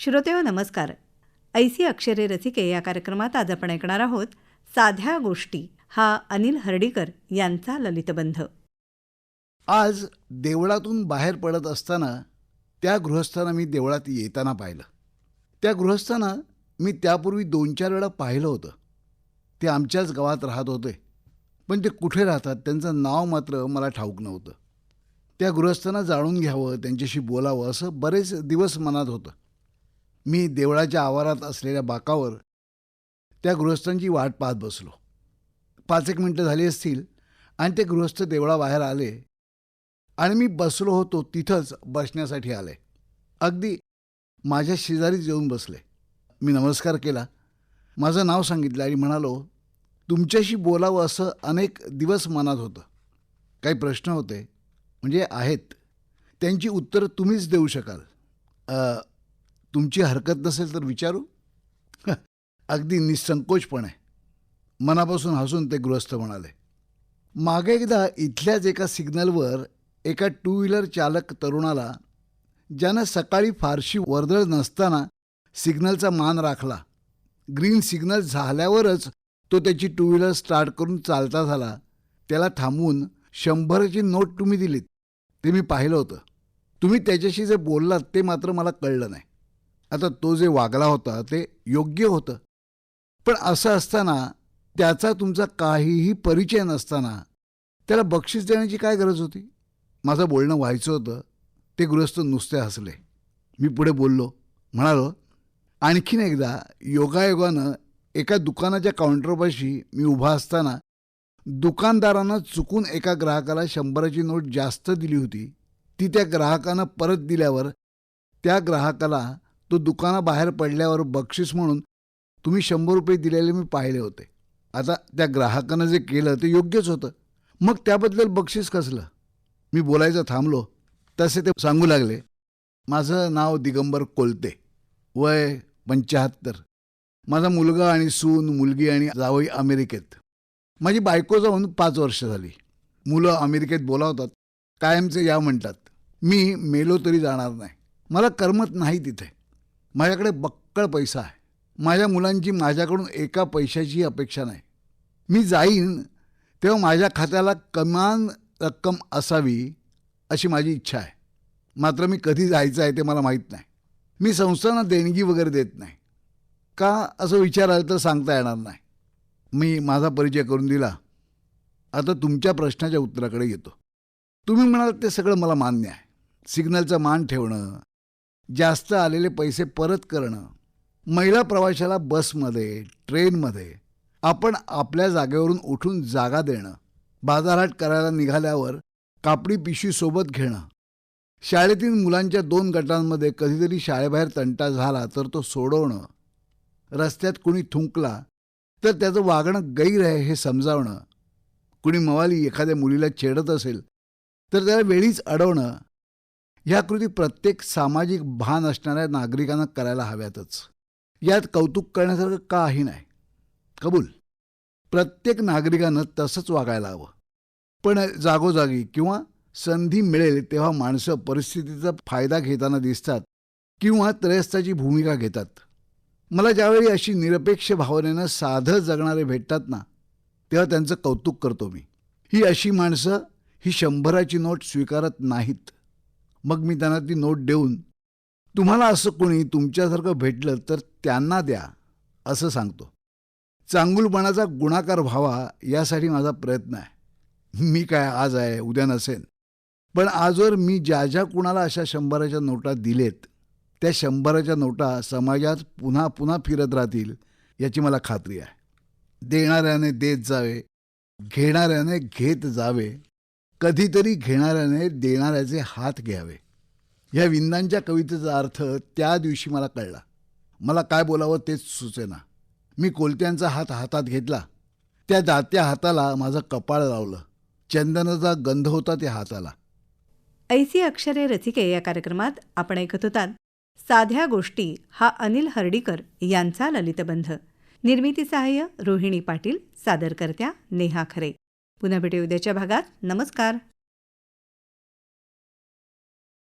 श्रोतेव नमस्कार. ऐसी अक्षरे रसिके या कार्यक्रमात आज आपण ऐकणार आहोत साध्या गोष्टी हा अनिल हर्डीकर यांचा ललितबंध आज देवळातून बाहेर पडत असताना त्या गृहस्थांना मी देवळात येताना पाहिलं. त्या गृहस्थांना मी त्यापूर्वी दोन चार वेळा पाहिलं होतं. ते आमच्याच गावात राहत होते. पण ते कुठे राहतात त्यांचं नाव मात्र मला ठाऊक नव्हतं. त्या गृहस्थांना जाणून घ्यावं त्यांच्याशी बोलावं असं बरेच दिवस मनात होतं. मी देवळाच्या आवारात असलेल्या बाकावर त्या गृहस्थांची वाट पाहत बसलो. पाच एक मिनटं झाली असतील आणि ते गृहस्थ देवळाबाहेर आले आणि मी बसलो होतो तिथंच बसण्यासाठी आले. अगदी माझ्या शेजारीच येऊन बसले. मी नमस्कार केला. माझं नाव सांगितलं आणि म्हणालो तुमच्याशी बोलावं असं अनेक दिवस मनात होतं. काही प्रश्न होते म्हणजे आहेत. त्यांची उत्तरं तुम्हीच देऊ शकाल. तुमची हरकत नसेल तर विचारू? अगदी निसंकोचपणे. मनापासून हसून ते गृहस्थ म्हणाले मागे एकदा इथल्याच एका सिग्नलवर एका टू व्हीलर चालक तरुणाला ज्यानं सकाळी फारशी वर्दळ नसताना सिग्नलचा मान राखला. ग्रीन सिग्नल झाल्यावरच तो त्याची टू व्हीलर स्टार्ट करून चालता झाला. त्याला थांबवून शंभराची नोट तुम्ही दिलीत. ते मी पाहिलं होतं. तुम्ही त्याच्याशी जे बोललात ते मात्र मला कळलं नाही. आता तो जे वागला होता ते योग्य होतं. पण असं असताना त्याचा तुमचा काहीही परिचय नसताना त्याला बक्षीस देण्याची काय गरज होती? माझं बोलणं व्हायचं होतं. ते गृहस्थ नुसते हसले. मी पुढे बोललो. म्हणालो आणखीन एकदा योगायोगानं एका दुकानाच्या काउंटरपाशी मी उभा असताना दुकानदारानं चुकून एका ग्राहकाला शंभराची नोट जास्त दिली होती. ती त्या ग्राहकानं परत दिल्यावर त्या ग्राहकाला तो दुकानाबाहेर पडल्यावर बक्षीस म्हणून तुम्ही शंभर रुपये दिलेले मी पाहिले होते. आता त्या ग्राहकानं जे केलं ते योग्यच होतं. मग त्याबद्दल बक्षीस कसलं? मी बोलायचं थांबलो. तसे ते सांगू लागले. माझं नाव दिगंबर कोलते. वय पंच्याहत्तर. माझा मुलगा आणि सून मुलगी आणि जावई अमेरिकेत. माझी बायको जाऊन पाच वर्ष झाली. मुलं अमेरिकेत बोलावतात. कायमचे या म्हणतात. मी मेलो तरी जाणार नाही. मला करमत नाही तिथे. माझ्याकडे बक्कळ पैसा आहे. माझ्या मुलांची माझ्याकडून एका पैशाची अपेक्षा नाही. मी जाईन तेव्हा माझ्या खात्याला कमान रक्कम असावी अशी माझी इच्छा आहे. मात्र मी कधी जायचं आहे ते मला माहीत नाही. मी संस्थांना देणगी वगैरे देत नाही. का असं विचाराल तर सांगता येणार नाही. मी माझा परिचय करून दिला. आता तुमच्या प्रश्नाच्या उत्तराकडे येतो. तुम्ही म्हणाल ते सगळं मला मान्य आहे. सिग्नलचा मान ठेवणं जास्त आलेले पैसे परत करणं महिला प्रवाशाला बसमध्ये ट्रेनमध्ये आपण आपल्या जागेवरून उठून जागा देणं बाजारहाट करायला निघाल्यावर कापडी पिशवी सोबत घेणं शाळेतील मुलांच्या दोन गटांमध्ये कधीतरी शाळेबाहेर तंटा झाला तर तो सोडवणं रस्त्यात कुणी थुंकला तर त्याचं वागणं गैर आहे हे समजावणं कुणी मवाली एखाद्या मुलीला छेडत असेल तर त्याला वेळीच अडवणं ह्या कृती प्रत्येक सामाजिक भान असणाऱ्या नागरिकांना करायला हव्यातच. यात कौतुक करण्यासारखं काही नाही. कबूल. प्रत्येक नागरिकानं तसंच वागायला हवं. पण जागोजागी किंवा संधी मिळेल तेव्हा माणसं परिस्थितीचा फायदा घेताना दिसतात किंवा त्रयस्थाची भूमिका घेतात. मला ज्यावेळी अशी निरपेक्ष भावनेनं साधं जगणारे भेटतात ना तेव्हा त्यांचं कौतुक करतो मी. ही अशी माणसं ही शंभराची नोट स्वीकारत नाहीत. मग मी त्यांना ती नोट देऊन तुम्हाला असं कोणी तुमच्यासारखं भेटलं तर त्यांना द्या असं सांगतो. चांगुलपणाचा गुणाकार व्हावा यासाठी माझा प्रयत्न आहे. मी काय आज आहे उद्या नसेन. पण आजवर मी ज्या ज्या कुणाला अशा शंभराच्या नोटा दिलेत त्या शंभराच्या नोटा समाजात पुन्हा पुन्हा फिरत राहतील याची मला खात्री आहे. देणाऱ्याने देत जावे घेणाऱ्याने घेत जावे कधीतरी घेणाऱ्याने देणाऱ्याचे हात घ्यावे. ह्या विंदांच्या कवितेचा अर्थ त्या दिवशी मला कळला. मला काय बोलावं तेच सुचेना. मी कोलत्यांचा हात हातात घेतला. त्या दात्या हाताला माझं कपाळ लावलं. चंदनाचा गंध होता त्या हाताला. ऐसी अक्षरे रसिके या कार्यक्रमात आपण ऐकत होतात. साध्या गोष्टी हा अनिल हर्डीकर यांचा ललितबंध. निर्मिती सहाय्य रोहिणी पाटील सादरकर्त्या नेहा खरे. पुन्हा भेटू उद्याच्या भागात. नमस्कार.